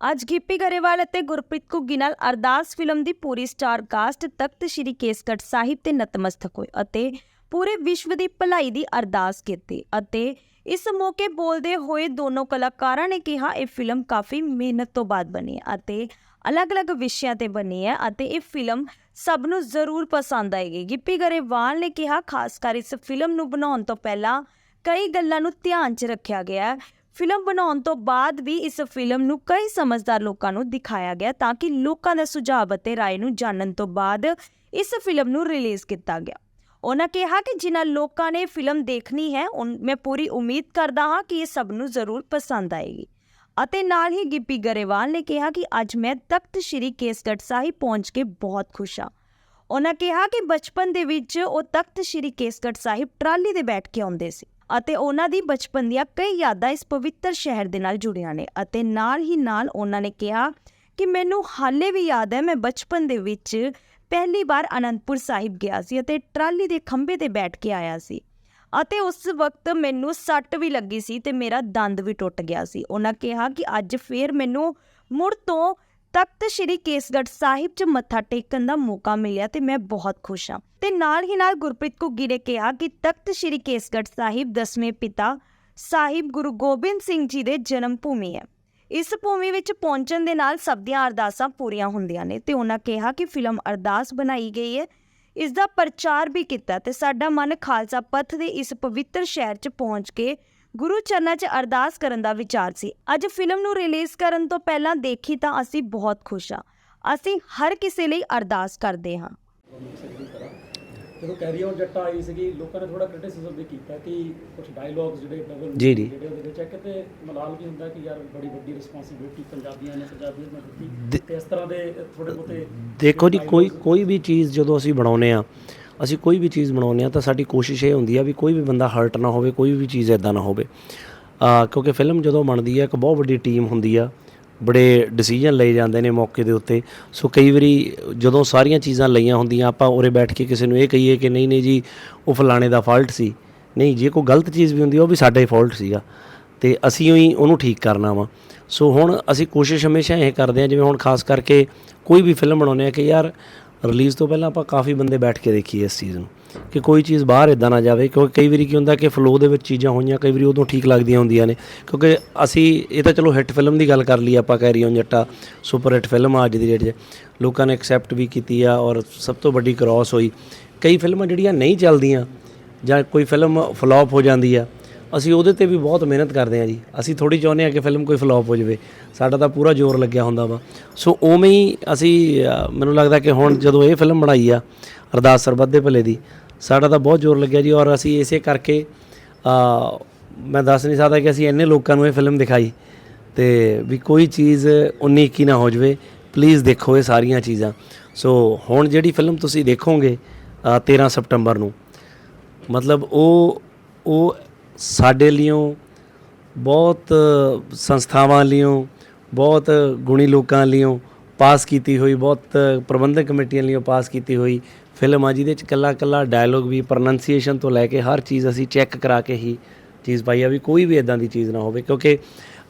ਅੱਜ ਗਿੱਪੀ ਗਰੇਵਾਲ ਅਤੇ ਗੁਰਪ੍ਰੀਤ ਘੁੱਗੀ ਨਾਲ ਅਰਦਾਸ ਫਿਲਮ ਦੀ ਪੂਰੀ ਸਟਾਰ ਕਾਸਟ ਤਖਤ ਸ੍ਰੀ ਕੇਸਗੜ੍ਹ ਸਾਹਿਬ ਤੇ ਨਤਮਸਤਕ ਹੋਏ ਅਤੇ ਪੂਰੇ ਵਿਸ਼ਵ ਦੀ ਭਲਾਈ ਦੀ ਅਰਦਾਸ ਕੀਤੀ ਅਤੇ ਇਸ ਮੌਕੇ ਬੋਲਦੇ ਹੋਏ ਦੋਨੋਂ ਕਲਾਕਾਰਾਂ ਨੇ ਕਿਹਾ, ਇਹ ਫਿਲਮ ਕਾਫੀ ਮਿਹਨਤ ਤੋਂ ਬਾਅਦ ਬਣੀ ਅਤੇ ਅਲੱਗ-ਅਲੱਗ ਵਿਸ਼ਿਆਂ ਤੇ ਬਣੀ ਹੈ ਅਤੇ ਇਹ ਫਿਲਮ ਸਭ ਨੂੰ ਜ਼ਰੂਰ ਪਸੰਦ ਆਏਗੀ। ਗਿੱਪੀ ਗਰੇਵਾਲ ਨੇ ਕਿਹਾ, ਖਾਸ ਕਰ ਇਸ ਫਿਲਮ ਨੂੰ ਬਣਾਉਣ ਤੋਂ ਪਹਿਲਾਂ ਕਈ ਗੱਲਾਂ ਨੂੰ ਧਿਆਨ 'ਚ ਰੱਖਿਆ ਗਿਆ ਹੈ। ਫਿਲਮ ਬਣਾਉਣ ਤੋਂ ਬਾਅਦ ਵੀ ਇਸ ਫਿਲਮ ਨੂੰ ਕਈ ਸਮਝਦਾਰ ਲੋਕਾਂ ਨੂੰ ਦਿਖਾਇਆ ਗਿਆ ਤਾਂ ਕਿ ਲੋਕਾਂ ਦੇ ਸੁਝਾਅ ਅਤੇ رائے ਨੂੰ ਜਾਣਨ ਤੋਂ ਬਾਅਦ ਇਸ ਫਿਲਮ ਨੂੰ ਰਿਲੀਜ਼ ਕੀਤਾ ਗਿਆ ਉਹਨਾਂ ਕਿਹਾ ਕਿ ਜਿਨ੍ਹਾਂ ਲੋਕਾਂ ਨੇ ਫਿਲਮ ਦੇਖਣੀ ਹੈ ਉਨ- ਮੈਂ ਪੂਰੀ ਉਮੀਦ ਕਰਦਾ ਹਾਂ ਕਿ ਇਹ ਸਭ ਨੂੰ ਜ਼ਰੂਰ ਪਸੰਦ ਆਏਗੀ ਅਤੇ ਨਾਲ ਹੀ ਗਿੱਪੀ ਗਰੇਵਾਲ ਨੇ ਕਿਹਾ ਕਿ ਅੱਜ ਮੈਂ ਤਖਤ ਸ੍ਰੀ ਕੇਸਗੜ੍ਹ ਸਾਹਿਬ ਪਹੁੰਚ ਕੇ ਬਹੁਤ ਖੁਸ਼ ਹਾਂ ਉਹਨਾਂ ਕਿਹਾ ਕਿ ਬਚਪਨ ਦੇ ਵਿੱਚ ਉਹ ਤਖਤ ਸ੍ਰੀ ਕੇਸਗੜ੍ਹ ਸਾਹਿਬ ਟਰਾਲੀ ਤੇ ਬੈਠ ਕੇ ਆਉਂਦੇ ਸੀ ਅਤੇ ਉਹਨਾਂ ਦੀ ਬਚਪਨ ਦੀਆਂ ਕਈ ਯਾਦਾਂ ਇਸ ਪਵਿੱਤਰ ਸ਼ਹਿਰ ਦੇ ਨਾਲ ਜੁੜੀਆਂ ਨੇ ਅਤੇ ਨਾਲ ਹੀ ਨਾਲ ਉਹਨਾਂ ਨੇ ਕਿਹਾ ਕਿ ਮੈਨੂੰ ਹਾਲੇ ਵੀ ਯਾਦ ਹੈ, ਮੈਂ ਬਚਪਨ ਦੇ ਵਿੱਚ ਪਹਿਲੀ ਵਾਰ ਅਨੰਦਪੁਰ ਸਾਹਿਬ ਗਿਆ ਸੀ ਅਤੇ ਟਰਾਲੀ ਦੇ ਖੰਭੇ ਤੇ ਬੈਠ ਕੇ ਆਇਆ ਸੀ ਅਤੇ ਉਸ ਵਕਤ ਮੈਨੂੰ ਸੱਟ ਵੀ ਲੱਗੀ ਸੀ ਤੇ ਮੇਰਾ ਦੰਦ ਵੀ ਟੁੱਟ ਗਿਆ ਸੀ। ਉਹਨਾਂ ਕਿਹਾ ਕਿ ਅੱਜ ਫੇਰ ਮੈਨੂੰ ਮੁੜ ਤੋਂ ਤਖਤ ਸ੍ਰੀ ਕੇਸਗੜ੍ਹ ਸਾਹਿਬ 'ਚ ਮੱਥਾ ਟੇਕਣ ਦਾ ਮੌਕਾ ਮਿਲਿਆ ਤੇ ਮੈਂ ਬਹੁਤ ਖੁਸ਼ ਹਾਂ। ਤੇ ਨਾਲ ਹੀ ਨਾਲ ਗੁਰਪ੍ਰੀਤ ਘੁੱਗੀ ਨੇ ਕਿਹਾ ਕਿ ਤਖਤ ਸ੍ਰੀ ਕੇਸਗੜ੍ਹ ਸਾਹਿਬ ਦਸਵੇਂ ਪਿਤਾ ਸਾਹਿਬ ਗੁਰੂ ਗੋਬਿੰਦ ਸਿੰਘ ਜੀ ਦੇ ਜਨਮ ਭੂਮੀ ਹੈ। ਇਸ ਭੂਮੀ ਵਿੱਚ ਪਹੁੰਚਣ ਦੇ ਨਾਲ ਸਭ ਦੀਆਂ ਅਰਦਾਸਾਂ ਪੂਰੀਆਂ ਹੁੰਦੀਆਂ ਨੇ ਤੇ ਉਹਨਾਂ ਕਿਹਾ ਕਿ ਫਿਲਮ ਅਰਦਾਸ ਬਣਾਈ ਗਈ ਹੈ। ਇਸ ਦਾ ਪ੍ਰਚਾਰ ਵੀ ਕੀਤਾ ਤੇ ਸਾਡਾ ਮਨ ਖਾਲਸਾ ਪੰਥ ਦੇ ਇਸ ਪਵਿੱਤਰ ਸ਼ਹਿਰ 'ਚ ਪਹੁੰਚ ਕੇ ਗੁਰੂ ਚਰਨਾਂ 'ਚ ਅਰਦਾਸ ਕਰਨ ਦਾ ਵਿਚਾਰ ਸੀ। ਅੱਜ ਫਿਲਮ ਨੂੰ ਰਿਲੀਜ਼ ਕਰਨ ਤੋਂ ਪਹਿਲਾਂ ਦੇਖੀ ਤਾਂ ਅਸੀਂ ਬਹੁਤ ਖੁਸ਼ ਹਾਂ। ਅਸੀਂ ਹਰ ਕਿਸੇ ਲਈ ਅਰਦਾਸ ਕਰਦੇ ਹਾਂ। ਜਦੋਂ ਕੈਰੀ ਔਨ ਜੱਟਾ ਆਈ ਸੀਗੀ ਲੋਕਾਂ ਨੇ ਥੋੜਾ ਕ੍ਰਿਟਿਸਿਜ਼ਮ ਵੀ ਕੀਤਾ ਕਿ ਕੁਝ ਡਾਇਲੌਗਸ ਜਿਹੜੇ ਡਬਲ ਜੀ, ਜੀ। ਜਿਹੜੇ ਉਹਦੇ ਵਿੱਚ ਹੈ ਕਿਤੇ ਮਲਾਲ ਵੀ ਹੁੰਦਾ ਕਿ ਯਾਰ ਬੜੀ ਵੱਡੀ ਰਿਸਪੌਂਸਿਬਿਲਟੀ ਪੰਜਾਬੀਆਂ ਨੇ ਪੰਜਾਬੀਆਂ ਨੇ ਦਿੱਤੀ ਤੇ ਇਸ ਤਰ੍ਹਾਂ ਦੇ ਥੋੜੇ ਬਹੁਤੇ ਦੇਖੋ ਜੀ ਕੋਈ ਕੋਈ ਵੀ ਚੀਜ਼ ਜਦੋਂ ਅਸੀਂ ਬਣਾਉਨੇ ਆ ਅਸੀਂ ਕੋਈ ਵੀ ਚੀਜ਼ ਬਣਾਉਂਦੇ ਆ ਤਾਂ ਸਾਡੀ ਕੋਸ਼ਿਸ਼ ਇਹ ਹੁੰਦੀ ਆ ਵੀ ਕੋਈ ਵੀ ਬੰਦਾ ਹਰਟ ਨਾ ਹੋਵੇ, ਕੋਈ ਵੀ ਚੀਜ਼ ਇਦਾਂ ਨਾ ਹੋਵੇ। ਕਿਉਂਕਿ ਫਿਲਮ ਜਦੋਂ ਬਣਦੀ ਆ, ਇੱਕ ਬਹੁਤ ਵੱਡੀ ਟੀਮ ਹੁੰਦੀ ਆ, ਬੜੇ ਡਿਸੀਜਨ ਲਏ ਜਾਂਦੇ ਨੇ ਮੌਕੇ ਦੇ ਉੱਤੇ। ਸੋ ਕਈ ਵਾਰੀ ਜਦੋਂ ਸਾਰੀਆਂ ਚੀਜ਼ਾਂ ਲਈਆਂ ਹੁੰਦੀਆਂ, ਆਪਾਂ ਉਰੇ ਬੈਠ ਕੇ ਕਿਸੇ ਨੂੰ ਇਹ ਕਹੀਏ ਕਿ ਨਹੀਂ ਨਹੀਂ ਜੀ, ਉਹ ਫਲਾਣੇ ਦਾ ਫਾਲਟ ਸੀ। ਨਹੀਂ, ਜੇ ਕੋਈ ਗਲਤ ਚੀਜ਼ ਵੀ ਹੁੰਦੀ ਉਹ ਵੀ ਸਾਡਾ ਹੀ ਫਾਲਟ ਸੀਗਾ। ਤੇ ਅਸੀਂ ਹੀ ਉਹਨੂੰ ਠੀਕ ਕਰਨਾ ਵਾ। ਸੋ ਹੁਣ ਅਸੀਂ ਕੋਸ਼ਿਸ਼ ਹਮੇਸ਼ਾ ਇਹ ਕਰਦੇ ਹਾਂ ਜਿਵੇਂ ਹੁਣ ਖਾਸ ਕਰਕੇ ਕੋਈ ਵੀ ਫਿਲਮ ਬਣਾਉਂਦੇ ਆ ਕਿ ਯਾਰ ਰਿਲੀਜ਼ ਤੋਂ ਪਹਿਲਾਂ ਆਪਾਂ ਕਾਫੀ ਬੰਦੇ ਬੈਠ ਕੇ ਦੇਖੀਏ ਇਸ ਚੀਜ਼ ਨੂੰ ਕਿ ਕੋਈ ਚੀਜ਼ ਬਾਹਰ ਇਦਾਂ ਨਾ ਜਾਵੇ, ਕਿਉਂਕਿ ਕਈ ਵਾਰੀ ਕੀ ਹੁੰਦਾ ਕਿ ਫਲੋ ਦੇ ਵਿੱਚ ਚੀਜ਼ਾਂ ਹੋਈਆਂ, ਕਈ ਵਾਰੀ ਉਦੋਂ ਠੀਕ ਲੱਗਦੀਆਂ ਹੁੰਦੀਆਂ ਨੇ, ਕਿਉਂਕਿ ਅਸੀਂ ਇਹ ਤਾਂ ਚਲੋ ਹਿੱਟ ਫਿਲਮ ਦੀ ਗੱਲ ਕਰ ਲਈ, ਆਪਾਂ ਕਹਿ ਰਹੀ on Jatta super hit film ਆ ਅੱਜ ਦੀ ਡੇਟ 'ਚ, ਲੋਕਾਂ ਨੇ ਐਕਸੈਪਟ ਵੀ ਕੀਤੀ ਆ ਔਰ ਸਭ ਤੋਂ ਵੱਡੀ ਕ੍ਰਾਸ ਹੋਈ। ਕਈ ਫਿਲਮਾਂ ਜਿਹੜੀਆਂ ਨਹੀਂ ਚੱਲਦੀਆਂ ਜਾਂ ਕੋਈ ਫਿਲਮ ਫਲॉप ਹੋ ਜਾਂਦੀ ਆ ਅਸੀਂ ਉਹਦੇ ਤੇ ਵੀ ਬਹੁਤ ਮਿਹਨਤ ਕਰਦੇ ਹਾਂ ਜੀ। ਅਸੀਂ ਥੋੜੀ ਚਾਹੁੰਦੇ ਹਾਂ ਕਿ ਫਿਲਮ ਕੋਈ ਫਲॉप ਹੋ ਜਾਵੇ। ਸਾਡਾ ਤਾਂ ਪੂਰਾ ਜ਼ੋਰ ਲੱਗਿਆ ਹੁੰਦਾ ਵਾ। ਸੋ ਉਵੇਂ ਹੀ ਅਸੀਂ ਮੈਨੂੰ ਲੱਗਦਾ ਕਿ ਹੁਣ ਜਦੋਂ ਇਹ ਫਿਲਮ ਬਣਾਈ ਆ ਅਰਦਾਸ ਸਰਬੱਤ ਦੇ ਭਲੇ ਦੀ ਸਾਡਾ ਤਾਂ ਬਹੁਤ ਜ਼ੋਰ ਲੱਗਿਆ ਜੀ। ਔਰ ਅਸੀਂ ਇਸੇ ਕਰਕੇ ਮੈਂ ਦੱਸ ਨਹੀਂ ਸਕਦਾ ਕਿ ਅਸੀਂ ਇੰਨੇ ਲੋਕਾਂ ਨੂੰ ਇਹ ਫਿਲਮ ਦਿਖਾਈ। ਤੇ ਵੀ ਕੋਈ ਚੀਜ਼ 19 21 ਨਾ ਹੋ ਜਾਵੇ। ਪਲੀਜ਼ ਦੇਖੋ ਇਹ ਸਾਰੀਆਂ ਚੀਜ਼ਾਂ। ਸੋ ਹੁਣ ਜਿਹੜੀ ਫਿਲਮ ਤੁਸੀਂ ਦੇਖੋਗੇ ਅ, 13 ਸਤੰਬਰ ਨੂੰ ਮਤਲਬ ਉਹ ਉਹ ਸਾਡੇ ਲਿਓ ਬਹੁਤ ਸੰਸਥਾਵਾਂ ਲਿਓ, ਬਹੁਤ ਗੁਣੀ ਲੋਕਾਂ ਲਿਓ ਪਾਸ ਕੀਤੀ ਹੋਈ, ਬਹੁਤ ਪ੍ਰਬੰਧਕ ਕਮੇਟੀਆਂ ਲਿਓ ਪਾਸ ਕੀਤੀ ਹੋਈ। ਫਿਲਮ ਆ, ਜਿਹਦੇ ਚ ਕੱਲਾ ਕੱਲਾ ਡਾਇਲੋਗ ਵੀ ਪ੍ਰੋਨੰਸੀਏਸ਼ਨ ਤੋਂ ਲੈ ਕੇ ਹਰ ਚੀਜ਼ ਅਸੀਂ ਚੈੱਕ ਕਰਾ ਕੇ ਹੀ ਚੀਜ਼ ਪਾਈ ਆ ਵੀ ਕੋਈ ਵੀ ਇਦਾਂ ਦੀ ਚੀਜ਼ ਨਾ ਹੋਵੇ, ਕਿਉਂਕਿ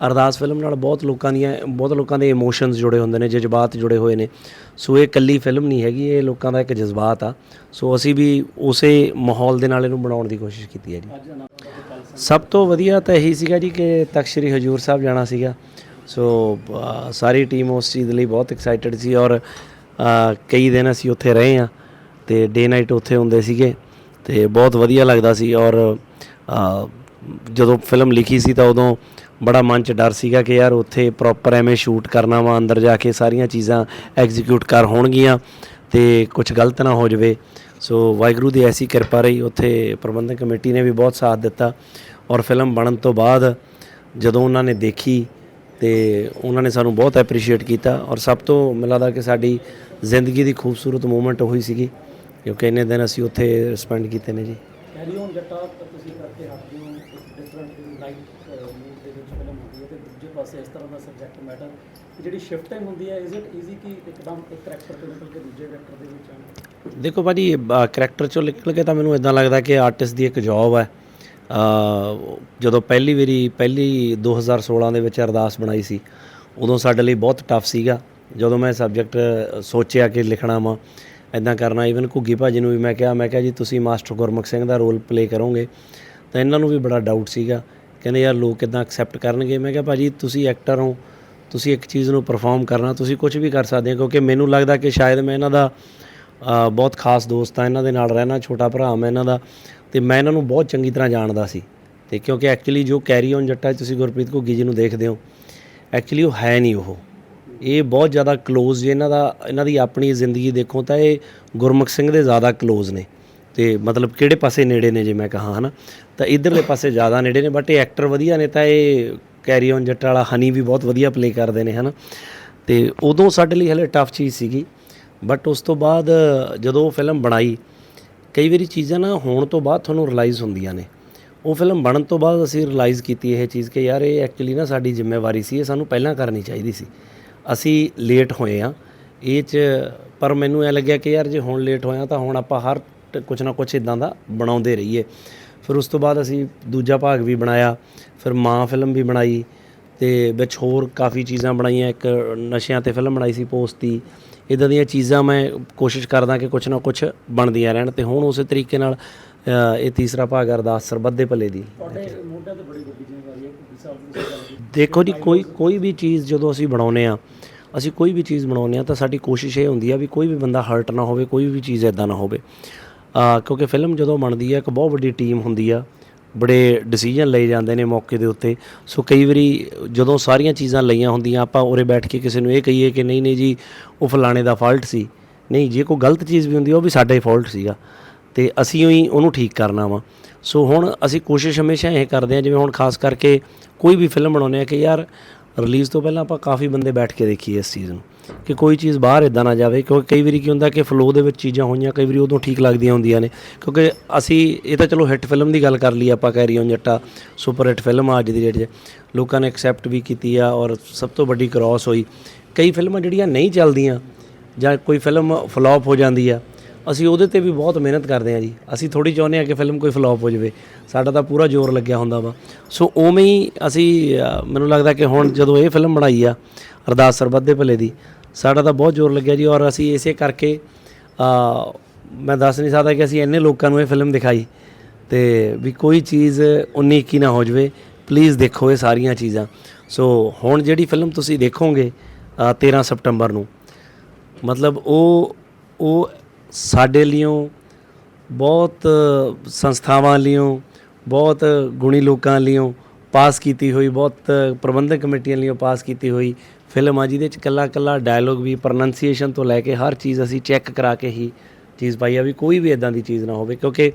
ਅਰਦਾਸ ਫਿਲਮ ਨਾਲ ਬਹੁਤ ਲੋਕਾਂ ਦੀਆਂ, ਬਹੁਤ ਲੋਕਾਂ ਦੇ ਇਮੋਸ਼ਨਸ ਜੁੜੇ ਹੁੰਦੇ ਨੇ, ਜਜ਼ਬਾਤ ਜੁੜੇ ਹੋਏ ਨੇ। ਸੋ ਇਹ ਇਕੱਲੀ ਫਿਲਮ ਨਹੀਂ ਹੈਗੀ, ਇਹ ਲੋਕਾਂ ਦਾ ਇੱਕ ਜਜ਼ਬਾਤ ਆ। ਸੋ ਅਸੀਂ ਵੀ ਉਸੇ ਮਾਹੌਲ ਦੇ ਨਾਲ ਇਹਨੂੰ ਬਣਾਉਣ ਦੀ ਕੋਸ਼ਿਸ਼ ਕੀਤੀ ਹੈ ਜੀ। ਸਭ ਤੋਂ ਵਧੀਆ ਤਾਂ ਇਹੀ ਸੀਗਾ ਜੀ ਕਿ ਤਖਸ਼ਰੀ ਹਜੂਰ ਸਾਹਿਬ ਜਾਣਾ ਸੀਗਾ। ਸੋ ਸਾਰੀ ਟੀਮ ਉਸ ਚੀਜ਼ ਲਈ ਬਹੁਤ ਐਕਸਾਈਟਡ ਸੀ ਔਰ ਕਈ ਦਿਨ ਅਸੀਂ ਉੱਥੇ ਰਹੇ ਆ ਤੇ ਡੇ ਨਾਈਟ ਉੱਥੇ ਹੁੰਦੇ ਸੀਗੇ ਤੇ ਬਹੁਤ ਵਧੀਆ ਲੱਗਦਾ ਸੀ ਔਰ ਜਦੋਂ ਫਿਲਮ ਲਿਖੀ ਸੀ ਤਾਂ ਉਦੋਂ ਬੜਾ ਮਨ ਚ ਡਰ ਸੀਗਾ ਕਿ ਯਾਰ ਉੱਥੇ ਪ੍ਰੋਪਰ ਐਵੇਂ ਸ਼ੂਟ ਕਰਨਾ ਵਾ, ਅੰਦਰ ਜਾ ਕੇ ਸਾਰੀਆਂ ਚੀਜ਼ਾਂ ਐਗਜ਼ੀਕਿਊਟ ਕਰ ਹੋਣਗੀਆਂ ਤੇ ਕੁਝ ਗਲਤ ਨਾ ਹੋ ਜਾਵੇ। ਸੋ ਵਾਹਿਗੁਰੂ ਦੀ ਐਸੀ ਕਿਰਪਾ ਰਹੀ, ਉੱਥੇ ਪ੍ਰਬੰਧਕ ਕਮੇਟੀ ਨੇ ਵੀ ਬਹੁਤ ਸਾਥ ਦਿੱਤਾ ਔਰ ਫਿਲਮ ਬਣਨ ਤੋਂ ਬਾਅਦ ਜਦੋਂ ਉਹਨਾਂ ਨੇ ਦੇਖੀ ਤੇ ਉਹਨਾਂ ਨੇ ਸਾਨੂੰ ਬਹੁਤ ਐਪਰੀਸ਼ੀਏਟ ਕੀਤਾ ਔਰ ਸਭ ਤੋਂ ਮੈਨੂੰ ਲੱਗਦਾ ਕਿ ਸਾਡੀ ਜ਼ਿੰਦਗੀ ਦੀ ਖੂਬਸੂਰਤ ਮੂਮੈਂਟ ਉਹੀ ਸੀਗੀ ਕਿਉਂਕਿ ਇੰਨੇ ਦਿਨ ਅਸੀਂ ਉੱਥੇ ਸਪੈਂਡ ਕੀਤੇ ਨੇ ਜੀ। ਕੈਰੀ ਔਨ ਜੱਟਾ ਤਾਂ ਤੁਸੀਂ ਕਰਕੇ ਹੱਥਦੇ ਹੋ ਇੱਕ ਡਿਫਰੈਂਟ ਲਾਈਟ ਮੂਡ ਦੇ ਵਿੱਚ ਫਿਲਮ ਹੁੰਦੀ ਹੈ ਤੇ ਦੂਜੇ ਪਾਸੇ ਇਸ ਤਰ੍ਹਾਂ ਦਾ ਸਬਜੈਕਟ ਮੈਟਰ ਜਿਹੜੀ ਸ਼ਿਫਟਿੰਗ ਹੁੰਦੀ ਹੈ ਇਜ਼ ਇਟ ਈਜ਼ੀ ਕਿ ਇੱਕਦਮ ਇੱਕ ਕਰੈਕਟਰ ਤੋਂ ਨਿਕਲ ਕੇ ਦੂਜੇ ਕਰੈਕਟਰ ਦੇ ਵਿੱਚ ਆਉਣਾ? ਦੇਖੋ ਭਾਜੀ ਕਰੈਕਟਰ ਚੋਂ ਨਿਕਲ ਕੇ ਤਾਂ ਮੈਨੂੰ ਇਦਾਂ ਲੱਗਦਾ ਕਿ ਆਰਟਿਸਟ ਦੀ ਇੱਕ ਜੌਬ ਹੈ। ਜਦੋਂ ਪਹਿਲੀ ਵਾਰੀ, ਪਹਿਲੀ 2016 ਦੇ ਵਿੱਚ ਅਰਦਾਸ ਬਣਾਈ ਸੀ, ਉਦੋਂ ਸਾਡੇ ਲਈ ਬਹੁਤ ਟਫ ਸੀਗਾ। ਜਦੋਂ ਮੈਂ ਸਬਜੈਕਟ ਸੋਚਿਆ ਕਿ ਲਿਖਣਾ ਵਾ ਇਦਾਂ ਕਰਨਾ ਇਵਨ ਘੁੱਗੀ ਭਾਜੀ ਨੂੰ ਵੀ ਮੈਂ ਕਿਹਾ ਮੈਂ ਕਿਹਾ ਜੀ, ਤੁਸੀਂ ਮਾਸਟਰ ਗੁਰਮੁਖ ਸਿੰਘ ਦਾ ਰੋਲ ਪਲੇ ਕਰੋਗੇ। ਤਾਂ ਇਹਨਾਂ ਨੂੰ ਵੀ ਬੜਾ ਡਾਊਟ ਸੀਗਾ। ਕਹਿੰਦੇ, ਯਾਰ, ਲੋਕ ਕਿਦਾਂ ਐਕਸੈਪਟ ਕਰਨਗੇ? ਮੈਂ ਕਿਹਾ, ਭਾਜੀ, ਤੁਸੀਂ ਐਕਟਰ ਹੋ। ਤੁਸੀਂ ਇੱਕ ਚੀਜ਼ ਨੂੰ ਪਰਫਾਰਮ ਕਰਨਾ, ਤੁਸੀਂ ਕੁਝ ਵੀ ਕਰ ਸਕਦੇ ਹੋ, ਕਿਉਂਕਿ ਮੈਨੂੰ ਲੱਗਦਾ ਕਿ ਸ਼ਾਇਦ ਮੈਂ ਇਹਨਾਂ ਦਾ ਬਹੁਤ ਖਾਸ ਦੋਸਤ ਆ ਇਹਨਾਂ ਦੇ ਨਾਲ ਰਹਿਣਾ ਛੋਟਾ ਭਰਾ ਮੈਂ ਇਹਨਾਂ ਦਾ। ਤੇ ਮੈਂ ਇਹਨਾਂ ਨੂੰ ਬਹੁਤ ਚੰਗੀ ਤਰ੍ਹਾਂ ਜਾਣਦਾ ਸੀ। ਤੇ ਕਿਉਂਕਿ ਐਕਚੁਅਲੀ ਜੋ ਕੈਰੀ ਔਨ ਜੱਟਾ ਤੁਸੀਂ ਗੁਰਪ੍ਰੀਤ ਘੁੱਗੀ ਜੀ ਨੂੰ ਦੇਖਦੇ ਹੋ ਐਕਚੁਅਲੀ ਉਹ ਹੈ ਨਹੀਂ ਉਹ। ਇਹ ਬਹੁਤ ਜ਼ਿਆਦਾ ক্লোਜ਼ ਇਹਨਾਂ ਦਾ, ਇਹਨਾਂ ਦੀ ਆਪਣੀ ਜ਼ਿੰਦਗੀ ਦੇਖੋ ਤਾਂ ਇਹ ਗੁਰਮੁਖ ਸਿੰਘ ਦੇ ਜ਼ਿਆਦਾ ক্লোਜ਼ ਨੇ। ਤੇ ਮਤਲਬ ਕਿਹੜੇ ਪਾਸੇ ਨੇੜੇ ਨੇ ਜੇ ਮੈਂ ਕਹਾਂ, ਹਨਾ? ਤਾਂ ਇਧਰਲੇ ਪਾਸੇ ਜ਼ਿਆਦਾ ਨੇੜੇ ਨੇ ਬਟ ਇਹ ਐਕਟਰ ਵਧੀਆ ਨੇ ਤਾਂ ਇਹ ਕੈਰੀ ਔਨ ਜੱਟ ਵਾਲਾ ਹਨੀ ਵੀ ਬਹੁਤ ਵਧੀਆ ਪਲੇ ਕਰਦੇ ਨੇ, ਹਨਾ? ਤੇ ਉਦੋਂ ਸਾਡੇ ਲਈ ਹਲੇ ਟਫ ਚੀਜ਼ ਸੀਗੀ ਬਟ ਉਸ ਤੋਂ ਬਾਅਦ ਜਦੋਂ ਉਹ ਫਿਲਮ ਬਣਾਈ, ਕਈ ਵਾਰੀ ਚੀਜ਼ਾਂ ਨਾ ਹੋਣ ਤੋਂ ਬਾਅਦ ਤੁਹਾਨੂੰ ਰਿਅਲਾਈਜ਼ ਹੁੰਦੀਆਂ ਨੇ। ਉਹ ਫਿਲਮ ਬਣਨ ਤੋਂ ਬਾਅਦ ਅਸੀਂ ਰਿਅਲਾਈਜ਼ ਕੀਤੀ ਇਹ ਚੀਜ਼ ਕਿ ਯਾਰ, ਇਹ ਐਕਚੁਅਲੀ ਨਾ ਸਾਡੀ ਜ਼ਿੰਮੇਵਾਰੀ ਸੀ, ਇਹ ਸਾਨੂੰ ਪਹਿਲਾਂ ਕਰਨੀ ਚਾਹੀਦੀ ਸੀ। ਅਸੀਂ ਲੇਟ ਹੋਏ ਆ ਇਹ ਚ ਪਰ ਮੈਨੂੰ ਐ ਲੱਗਿਆ ਕਿ ਯਾਰ, ਜੇ ਹੁਣ ਲੇਟ ਹੋਇਆ ਤਾਂ ਹੁਣ ਆਪਾਂ ਹਰ ਕੁਛ ਨਾ ਕੁਛ ਇਦਾਂ ਦਾ ਬਣਾਉਂਦੇ ਰਹੀਏ। ਫਿਰ ਉਸ ਤੋਂ ਬਾਅਦ ਅਸੀਂ ਦੂਜਾ ਭਾਗ ਵੀ ਬਣਾਇਆ। ਫਿਰ ਮਾਂ ਫਿਲਮ ਵੀ ਬਣਾਈ ਤੇ ਵਿੱਚ ਹੋਰ ਕਾਫੀ ਚੀਜ਼ਾਂ ਬਣਾਈਆਂ। ਇੱਕ ਨਸ਼ਿਆਂ ਤੇ ਫਿਲਮ ਬਣਾਈ ਸੀ ਪੋਸਤੀ ਇਦਾਂ ਦੀਆਂ ਚੀਜ਼ਾਂ ਮੈਂ ਕੋਸ਼ਿਸ਼ ਕਰਦਾ ਕਿ ਕੁਛ ਨਾ ਕੁਛ ਬਣਦੀਆਂ ਰਹਿਣ ਤੇ ਹੁਣ ਉਸੇ ਤਰੀਕੇ ਨਾਲ ਇਹ ਤੀਸਰਾ ਭਾਗ ਅਰਦਾਸ ਸਰਬੱਤ ਦੇ ਭਲੇ ਦੀ। ਦੀ ਦੇਖੋ ਜੀ ਕੋਈ ਕੋਈ ਵੀ ਚੀਜ਼ ਜਦੋਂ ਅਸੀਂ ਬਣਾਉਨੇ ਆ ਅਸੀਂ ਕੋਈ ਵੀ ਚੀਜ਼ ਬਣਾਉਨੇ ਆ ਤਾਂ ਸਾਡੀ ਕੋਸ਼ਿਸ਼ ਇਹ ਹੁੰਦੀ ਆ ਵੀ ਕੋਈ ਵੀ ਬੰਦਾ ਹਰਟ ਨਾ ਹੋਵੇ ਕੋਈ ਵੀ ਚੀਜ਼ ਇਦਾਂ ਨਾ ਹੋਵੇ। ਕਿਉਂਕਿ ਫਿਲਮ ਜਦੋਂ ਬਣਦੀ ਆ, ਇੱਕ ਬਹੁਤ ਵੱਡੀ ਟੀਮ ਹੁੰਦੀ ਆ। ਬੜੇ ਡਿਸੀਜਨ ਲਏ ਜਾਂਦੇ ਨੇ ਮੌਕੇ ਦੇ ਉੱਤੇ। ਸੋ ਕਈ ਵਾਰੀ ਜਦੋਂ ਸਾਰੀਆਂ ਚੀਜ਼ਾਂ ਲਈਆਂ ਹੁੰਦੀਆਂ, ਆਪਾਂ ਉਰੇ ਬੈਠ ਕੇ ਕਿਸੇ ਨੂੰ ਇਹ ਕਹੀਏ ਕਿ ਨਹੀਂ ਨਹੀਂ ਜੀ, ਉਹ ਫਲਾਣੇ ਦਾ ਫਾਲਟ ਸੀ। ਨਹੀਂ, ਜੇ ਕੋਈ ਗਲਤ ਚੀਜ਼ ਵੀ ਹੁੰਦੀ, ਉਹ ਵੀ ਸਾਡਾ ਹੀ ਫਾਲਟ ਸੀਗਾ। ਤੇ ਅਸੀਂ ਹੀ ਉਹਨੂੰ ਠੀਕ ਕਰਨਾ ਵਾ। ਸੋ ਹੁਣ ਅਸੀਂ ਕੋਸ਼ਿਸ਼ ਹਮੇਸ਼ਾ ਇਹ ਕਰਦੇ ਹਾਂ ਜਿਵੇਂ ਹੁਣ ਖਾਸ ਕਰਕੇ ਕੋਈ ਵੀ ਫਿਲਮ ਬਣਾਉਂਦੇ ਆ ਕਿ ਯਾਰ ਰਿਲੀਜ਼ ਤੋਂ ਪਹਿਲਾਂ ਆਪਾਂ ਕਾਫੀ ਬੰਦੇ ਬੈਠ ਕੇ ਦੇਖੀਏ ਇਸ ਚੀਜ਼ ਨੂੰ। ਕਿ ਕੋਈ ਚੀਜ਼ ਬਾਹਰ ਇਦਾਂ ਨਾ ਜਾਵੇ, ਕਿਉਂਕਿ ਕਈ ਵਾਰੀ ਕੀ ਹੁੰਦਾ ਕਿ ਫਲੋ ਦੇ ਵਿੱਚ ਚੀਜ਼ਾਂ ਹੋਈਆਂ, ਕਈ ਵਾਰੀ ਉਦੋਂ ਠੀਕ ਲੱਗਦੀਆਂ ਹੁੰਦੀਆਂ ਨੇ। ਕਿਉਂਕਿ ਅਸੀਂ, ਇਹ ਤਾਂ ਚਲੋ ਹਿੱਟ ਫਿਲਮ ਦੀ ਗੱਲ ਕਰ ਲਈ ਆਪਾਂ, ਕਹਿ ਰਹੀ ਹਾਂ ਜੱਟਾ ਸੁਪਰ ਹਿੱਟ ਫਿਲਮ ਆ ਅੱਜ ਦੀ ਡੇਟ 'ਚ। ਲੋਕਾਂ ਨੇ ਐਕਸੈਪਟ ਵੀ ਕੀਤੀ ਆ ਔਰ ਸਭ ਤੋਂ ਵੱਡੀ ਕ੍ਰਾਸ ਹੋਈ। ਕਈ ਫਿਲਮਾਂ ਜਿਹੜੀਆਂ ਨਹੀਂ ਚੱਲਦੀਆਂ, ਜਾਂ ਕੋਈ ਫਿਲਮ ਫਲॉप ਹੋ ਜਾਂਦੀ ਆ, ਅਸੀਂ ਉਹਦੇ ਤੇ ਵੀ ਬਹੁਤ ਮਿਹਨਤ ਕਰਦੇ ਹਾਂ ਜੀ। ਅਸੀਂ ਥੋੜੀ ਚਾਹੁੰਦੇ ਹਾਂ ਕਿ ਫਿਲਮ ਕੋਈ ਫਲॉप ਹੋ ਜਾਵੇ। ਸਾਡਾ ਤਾਂ ਪੂਰਾ ਜ਼ੋਰ ਲੱਗਿਆ ਹੁੰਦਾ ਵਾ। ਸੋ ਉਵੇਂ ਹੀ ਅਸੀਂ ਮੈਨੂੰ ਲੱਗਦਾ ਕਿ ਹੁਣ ਜਦੋਂ ਇਹ ਫਿਲਮ ਬਣਾਈ ਆ, ਅਰਦਾਸ ਸਰਬੱਤ ਦੇ ਭਲੇ ਦੀ ਸਾਡਾ ਤਾਂ ਬਹੁਤ ਜ਼ੋਰ ਲੱਗਿਆ ਜੀ ਔਰ ਅਸੀਂ ਇਸੇ ਕਰਕੇ ਅ, ਮੈਂ ਦੱਸ ਨਹੀਂ ਸਕਦਾ ਕਿ ਅਸੀਂ ਇੰਨੇ ਲੋਕਾਂ ਨੂੰ ਇਹ ਫਿਲਮ ਦਿਖਾਈ ਤੇ ਵੀ ਕੋਈ ਚੀਜ਼ 19 21 ਨਾ ਹੋ ਜਾਵੇ। ਪਲੀਜ਼ ਦੇਖੋ ਇਹ ਸਾਰੀਆਂ ਚੀਜ਼ਾਂ। ਸੋ ਹੁਣ ਜਿਹੜੀ ਫਿਲਮ ਤੁਸੀਂ ਦੇਖੋਗੇ ਅ, 13 ਸਤੰਬਰ ਨੂੰ ਮਤਲਬ ਉਹ ਉਹ ਸਾਡੇ ਲਿਓ ਬਹੁਤ ਸੰਸਥਾਵਾਂ ਲਿਓ ਬਹੁਤ ਗੁਣੀ ਲੋਕਾਂ ਲਿਓ ਪਾਸ ਕੀਤੀ ਹੋਈ ਬਹੁਤ ਪ੍ਰਬੰਧਕ ਕਮੇਟੀਆਂ ਲਿਓ ਪਾਸ ਕੀਤੀ ਹੋਈ ਫਿਲਮ ਆ ਜਿਹਦੇ ਚ ਕੱਲਾ ਕੱਲਾ ਡਾਇਲੋਗ ਵੀ ਪ੍ਰੋਨੰਸੀਏਸ਼ਨ ਤੋਂ ਲੈ ਕੇ ਹਰ ਚੀਜ਼ ਅਸੀਂ ਚੈੱਕ ਕਰਾ ਕੇ ਹੀ ਚੀਜ਼ ਪਾਈ ਆ ਵੀ ਕੋਈ ਵੀ ਇਦਾਂ ਦੀ ਚੀਜ਼ ਨਾ ਹੋਵੇ, ਕਿਉਂਕਿ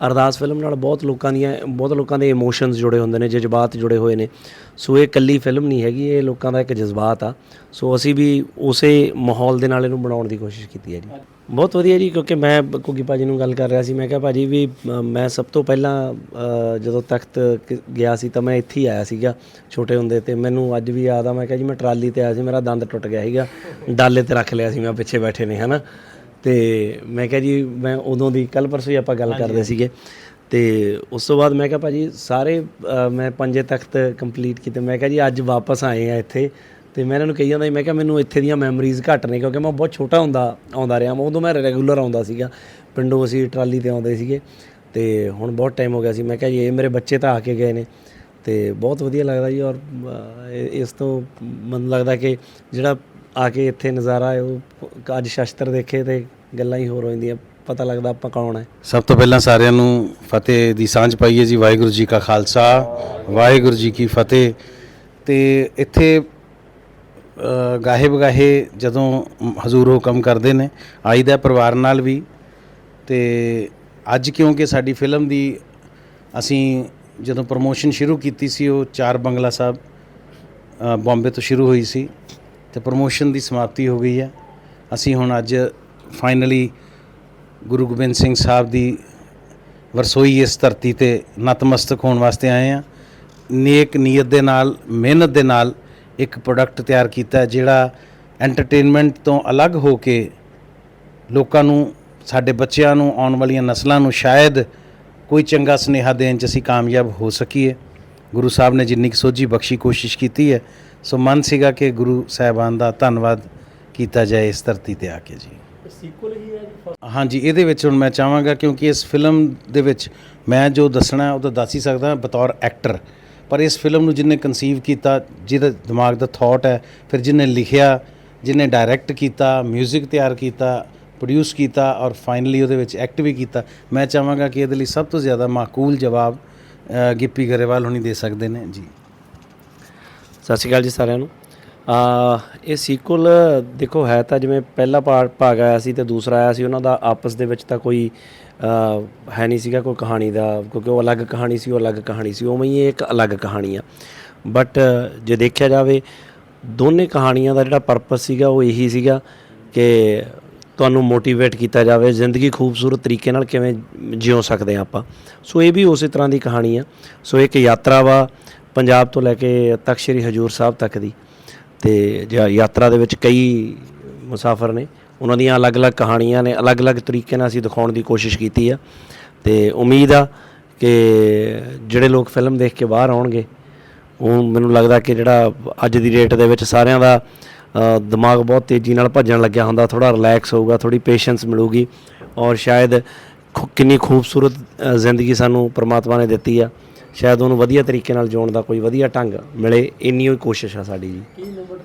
ਅਰਦਾਸ ਫਿਲਮ ਨਾਲ ਬਹੁਤ ਲੋਕਾਂ ਦੀਆਂ, ਬਹੁਤ ਲੋਕਾਂ ਦੇ ਇਮੋਸ਼ਨਸ ਜੁੜੇ ਹੁੰਦੇ ਨੇ, ਜਜ਼ਬਾਤ ਜੁੜੇ ਹੋਏ ਨੇ। ਸੋ ਇਹ ਕੱਲੀ ਫਿਲਮ ਨਹੀਂ ਹੈਗੀ, ਇਹ ਲੋਕਾਂ ਦਾ ਇੱਕ ਜਜ਼ਬਾਤ ਆ। ਸੋ ਅਸੀਂ ਵੀ ਉਸੇ ਮਾਹੌਲ ਦੇ ਨਾਲ ਇਹਨੂੰ ਬਣਾਉਣ ਦੀ ਕੋਸ਼ਿਸ਼ ਕੀਤੀ ਹੈ ਜੀ। ਬਹੁਤ ਵਧੀਆ ਜੀ, ਕਿਉਂਕਿ ਮੈਂ ਕੁਗੀ ਭਾਜੀ ਨੂੰ ਗੱਲ ਕਰ ਰਿਹਾ ਸੀ, ਮੈਂ ਕਿਹਾ ਭਾਜੀ ਵੀ ਮੈਂ ਸਭ ਤੋਂ ਪਹਿਲਾਂ ਜਦੋਂ ਤਖਤ ਗਿਆ ਸੀ ਤਾਂ ਮੈਂ ਇੱਥੇ ਹੀ ਆਇਆ ਸੀਗਾ, ਛੋਟੇ ਹੁੰਦੇ ਤੇ ਮੈਨੂੰ ਅੱਜ ਵੀ ਯਾਦ ਆ, ਮੈਂ ਕਿਹਾ ਜੀ ਮੈਂ ਟਰਾਲੀ ਤੇ ਆਇਆ ਸੀ, ਮੇਰਾ ਦੰਦ ਟੁੱਟ ਗਿਆ ਸੀਗਾ, ਡਾਲੇ ਤੇ ਰੱਖ ਲਿਆ ਸੀ ਮੈਂ ਪਿੱਛੇ ਬੈਠੇ ਨੇ, ਹਨਾ? ਤੇ ਮੈਂ ਕਿਹਾ ਜੀ ਮੈਂ ਉਦੋਂ ਦੀ ਕੱਲ ਪਰਸੋਂ ਹੀ ਆਪਾਂ ਗੱਲ ਕਰਦੇ ਸੀਗੇ। ਤੇ ਉਸ ਤੋਂ ਬਾਅਦ ਮੈਂ ਕਿਹਾ ਭਾਜੀ ਸਾਰੇ ਮੈਂ ਪੰਜੇ ਤਖਤ ਕੰਪਲੀਟ ਕੀਤੇ। ਮੈਂ ਕਿਹਾ ਜੀ ਅੱਜ ਵਾਪਸ ਆਏ ਆ ਇੱਥੇ। ਤੇ ਮੈਂ ਇਹਨਾਂ ਨੂੰ ਕਹੀ ਜਾਂਦਾ ਮੈਂ ਕਿਹਾ ਮੈਨੂੰ ਇੱਥੇ ਦੀਆਂ ਮੈਮਰੀਜ਼ ਘੱਟ ਨੇ ਕਿਉਂਕਿ ਮੈਂ ਬਹੁਤ ਛੋਟਾ ਹੁੰਦਾ ਆਉਂਦਾ ਰਿਹਾ। ਮੈਂ ਉਦੋਂ ਮੈਂ ਰੈਗੂਲਰ ਆਉਂਦਾ ਸੀਗਾ। ਪਿੰਡੋਂ ਅਸੀਂ ਟਰਾਲੀ ਤੇ ਆਉਂਦੇ ਸੀਗੇ। ਤੇ ਹੁਣ ਬਹੁਤ ਟਾਈਮ ਹੋ ਗਿਆ ਸੀ। ਮੈਂ ਕਿਹਾ ਜੀ ਇਹ ਮੇਰੇ ਬੱਚੇ ਤਾਂ ਆ ਕੇ ਗਏ ਨੇ। ਤੇ ਬਹੁਤ ਵਧੀਆ ਲੱਗਦਾ ਜੀ। ਔਰ ਇਸ ਤੋਂ ਮੈਨੂੰ ਲੱਗਦਾ ਕਿ ਜਿਹੜਾ ਆ ਕੇ ਇੱਥੇ ਨਜ਼ਾਰਾ ਹੈ ਉਹ ਅੱਜ ਸ਼ਸਤਰ ਦੇਖੇ ਤੇ ਗੱਲਾਂ ਹੀ ਹੋਰ ਹੋ ਜਾਂਦੀਆਂ ਪਤਾ ਲੱਗਦਾ ਆਪਾਂ ਕੌਣ ਹੈ। ਸਭ ਤੋਂ ਪਹਿਲਾਂ ਸਾਰਿਆਂ ਨੂੰ ਫਤਿਹ ਦੀ ਸਾਂਝ ਪਾਈਏ ਜੀ ਵਾਹਿਗੁਰੂ ਜੀ ਕਾ ਖਾਲਸਾ ਵਾਹਿਗੁਰੂ ਜੀ ਕੀ ਫਤਿਹ। ਤੇ ਇੱਥੇ ਗਾਹੇ ਬਗਾਹੇ ਜਦੋਂ ਹਜ਼ੂਰ ਹੁਕਮ ਕਰਦੇ ਨੇ ਆਈਦਾ ਪਰਿਵਾਰ ਨਾਲ ਵੀ। ਤੇ ਅੱਜ ਕਿਉਂਕਿ ਸਾਡੀ ਫਿਲਮ ਦੀ ਅਸੀਂ ਜਦੋਂ ਪ੍ਰੋਮੋਸ਼ਨ ਸ਼ੁਰੂ ਕੀਤੀ ਸੀ ਉਹ ਚਾਰ ਬੰਗਲਾ ਸਾਹਿਬ ਅ, ਬੰਬੇ ਤੋਂ ਸ਼ੁਰੂ ਹੋਈ ਸੀ। ਤੇ ਪ੍ਰੋਮੋਸ਼ਨ ਦੀ ਸਮਾਪਤੀ ਹੋ ਗਈ ਹੈ। ਅਸੀਂ ਹੁਣ ਅੱਜ ਫਾਈਨਲੀ ਗੁਰੂ ਗੋਬਿੰਦ ਸਿੰਘ ਸਾਹਿਬ ਦੀ ਵਰਸੋਈ ਇਸ ਧਰਤੀ ਤੇ ਨਤਮਸਤਕ ਹੋਣ ਵਾਸਤੇ ਆਏ ਆ ਨੇਕ ਨੀਅਤ ਦੇ ਨਾਲ, ਮਿਹਨਤ ਦੇ ਨਾਲ ਇੱਕ ਪ੍ਰੋਡਕਟ ਤਿਆਰ ਕੀਤਾ ਜਿਹੜਾ ਐਂਟਰਟੇਨਮੈਂਟ ਤੋਂ ਅਲੱਗ ਹੋ ਕੇ ਲੋਕਾਂ ਨੂੰ, ਸਾਡੇ ਬੱਚਿਆਂ ਨੂੰ, ਆਉਣ ਵਾਲੀਆਂ ਨਸਲਾਂ ਨੂੰ ਸ਼ਾਇਦ ਕੋਈ ਚੰਗਾ ਸੁਨੇਹਾ ਦੇਣ 'ਚ ਅਸੀਂ ਕਾਮਯਾਬ ਹੋ ਸਕੀਏ। ਗੁਰੂ ਸਾਹਿਬ ਨੇ ਜਿੰਨੀ ਕੁ ਸੋਝੀ ਬਖਸ਼ੀ ਕੋਸ਼ਿਸ਼ ਕੀਤੀ ਹੈ, ਸੋ ਮਨ ਸੀਗਾ ਕਿ ਗੁਰੂ ਸਾਹਿਬਾਨ ਦਾ ਧੰਨਵਾਦ ਕੀਤਾ ਜਾਏ ਇਸ ਧਰਤੀ ਤੇ ਆ ਕੇ ਜੀ। ਸੀਕੁਅਲ ਹੀ ਹੈ ਜੀ first? ਹਾਂਜੀ ਇਹਦੇ ਵਿੱਚ ਹੁਣ ਮੈਂ ਚਾਹਾਂਗਾ ਕਿਉਂਕਿ ਇਸ ਫਿਲਮ ਦੇ ਵਿੱਚ ਮੈਂ ਜੋ ਦੱਸਣਾ ਉਹ ਤਾਂ ਦੱਸ ਹੀ ਸਕਦਾ ਬਤੌਰ ਐਕਟਰ ਪਰ ਇਸ ਫਿਲਮ ਨੂੰ ਜਿਹਨੇ ਕਨਸੀਵ ਕੀਤਾ ਜਿਹਦਾ ਦਿਮਾਗ ਦਾ ਥਾਟ ਹੈ ਫਿਰ ਜਿਹਨੇ ਲਿਖਿਆ ਜਿਹਨੇ ਡਾਇਰੈਕਟ ਕੀਤਾ 뮤직 ਤਿਆਰ ਕੀਤਾ ਪ੍ਰੋਡਿਊਸ ਕੀਤਾ ਔਰ ਫਾਈਨਲੀ ਉਹਦੇ ਵਿੱਚ ਐਕਟ ਵੀ ਕੀਤਾ ਮੈਂ ਚਾਹਾਂਗਾ ਕਿ ਇਹਦੇ ਲਈ ਸਭ ਤੋਂ ਜ਼ਿਆਦਾ ਮਾਕੂਲ ਜਵਾਬ ਗਿੱਪੀ ਗਰੇਵਾਲ ਹੁਣੀ ਦੇ ਸਕਦੇ ਨੇ। ਜੀ। ਸਤਿ ਸ਼੍ਰੀ ਅਕਾਲ ਜੀ ਸਾਰਿਆਂ ਨੂੰ। ਆ, ਇਹ ਸੀਕੁਅਲ ਦੇਖੋ, ਹੈ ਤਾਂ ਜਿਵੇਂ ਪਹਿਲਾ ਪਾਰਟ ਭਾਗ ਆਇਆ ਸੀ ਤੇ ਦੂਸਰਾ ਆਇਆ ਸੀ, ਉਹਨਾਂ ਦਾ ਆਪਸ ਦੇ ਵਿੱਚ ਤਾਂ ਕੋਈ ਹੈ ਨਹੀਂ ਸੀਗਾ ਕੋਈ ਕਹਾਣੀ ਦਾ, ਕਿਉਂਕਿ ਉਹ ਅਲੱਗ ਕਹਾਣੀ ਸੀ, ਉਹ ਅਲੱਗ ਕਹਾਣੀ ਸੀ, ਉਵੇਂ ਹੀ ਇਹ ਇੱਕ ਅਲੱਗ ਕਹਾਣੀ ਆ। ਬਟ ਜੇ ਦੇਖਿਆ ਜਾਵੇ, ਦੋਨੇ ਕਹਾਣੀਆਂ ਦਾ ਜਿਹੜਾ ਪਰਪਸ ਸੀਗਾ, ਉਹ ਇਹੀ ਸੀਗਾ ਕਿ ਤੁਹਾਨੂੰ ਮੋਟੀਵੇਟ ਕੀਤਾ ਜਾਵੇ, ਜ਼ਿੰਦਗੀ ਖੂਬਸੂਰਤ ਤਰੀਕੇ ਨਾਲ ਕਿਵੇਂ ਜਿਉ ਸਕਦੇ ਆ ਆਪਾਂ। ਸੋ ਇਹ ਵੀ ਉਸੇ ਤਰ੍ਹਾਂ ਦੀ ਕਹਾਣੀ ਆ। ਸੋ ਇੱਕ ਯਾਤਰਾ ਵਾ ਪੰਜਾਬ ਤੋਂ ਲੈ ਕੇ ਤਖਤ ਸ੍ਰੀ ਹਜੂਰ ਸਾਹਿਬ ਤੱਕ ਦੀ। ਤੇ ਜਿਹੜਾ ਯਾਤਰਾ ਦੇ ਵਿੱਚ ਕਈ ਮੁਸਾਫਰ ਨੇ, ਉਹਨਾਂ ਦੀਆਂ ਅਲੱਗ-ਅਲੱਗ ਕਹਾਣੀਆਂ ਨੇ, ਅਲੱਗ-ਅਲੱਗ ਤਰੀਕੇ ਨਾਲ ਅਸੀਂ ਦਿਖਾਉਣ ਦੀ ਕੋਸ਼ਿਸ਼ ਕੀਤੀ ਆ। ਤੇ ਉਮੀਦ ਆ ਕਿ ਜਿਹੜੇ ਲੋਕ ਫਿਲਮ ਦੇਖ ਕੇ ਬਾਹਰ ਆਉਣਗੇ, ਉਹ ਮੈਨੂੰ ਲੱਗਦਾ ਕਿ ਜਿਹੜਾ ਅੱਜ ਦੀ ਡੇਟ ਦੇ ਵਿੱਚ ਸਾਰਿਆਂ ਦਾ ਦਿਮਾਗ ਬਹੁਤ ਤੇਜ਼ੀ ਨਾਲ ਭੱਜਣ ਲੱਗਿਆ ਹੁੰਦਾ ਥੋੜਾ ਰਿਲੈਕਸ ਹੋਊਗਾ ਥੋੜੀ ਪੇਸ਼ੈਂਸ ਮਿਲੂਗੀ ਔਰ ਸ਼ਾਇਦ ਖੂ- ਕਿੰਨੀ ਖੂਬਸੂਰਤ ਜ਼ਿੰਦਗੀ ਸਾਨੂੰ ਪ੍ਰਮਾਤਮਾ ਨੇ ਦਿੱਤੀ ਆ। ਸ਼ਾਇਦ ਉਹਨੂੰ ਵਧੀਆ ਤਰੀਕੇ ਨਾਲ ਜਿਉਣ ਦਾ ਕੋਈ ਵਧੀਆ ਢੰਗ ਮਿਲੇ, ਇੰਨੀ ਹੀ ਕੋਸ਼ਿਸ਼ ਆ ਸਾਡੀ ਜੀ। ਕੀ ਮੂਵਮੈਂਟ